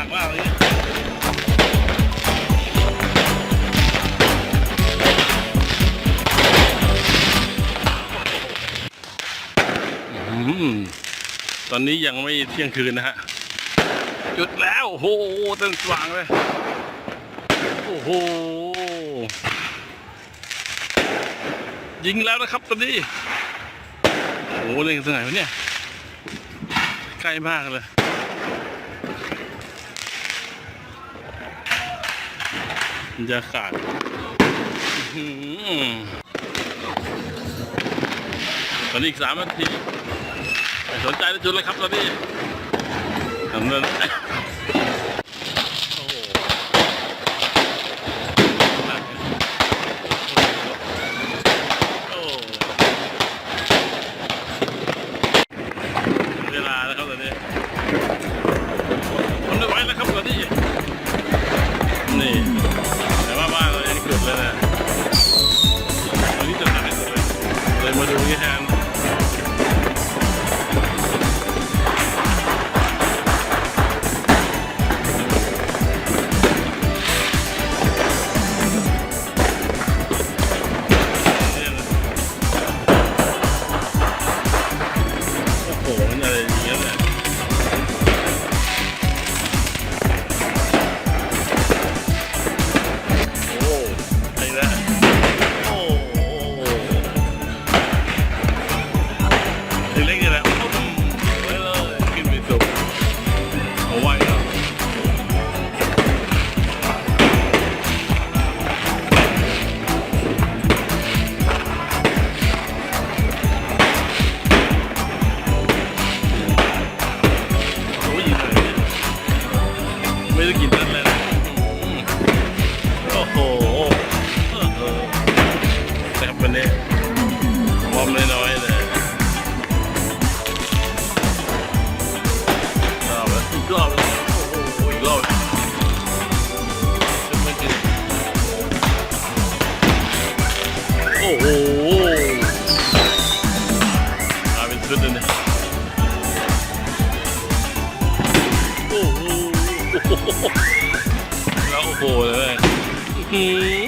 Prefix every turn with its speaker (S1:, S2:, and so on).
S1: นักมากเลยตอนนี้ยังไม่เที่ยงคืนนะฮะ จุดแล้ว โอ้โหเต้นสว่างเลย โอ้โห ยิงแล้วนะครับตอนนี้ โอ้โหเล่นกันตรงไหนวะเนี่ย ใกล้มากเลย บรรยากาศอื้อหือตอนนี้อีกสามนาทีสนใจแล้วจุดเลยครับตอนนี้ทำเนินโอ้โหโอ้เวลาแล้วครับตอนนี้ แล้วนะตอนนี้จะหนักเลยเลยมาดูที่แฮน ไม่ได้กินนั่นเลยนะอืมโอ้โหเออเออแต่บวันนี้วอมน้อยๆเลยรอบแล้วอีกรอบแล้วโอ้โหอีกรอบไม่กินโอ้โห แล้วโอ้โหเลยอือ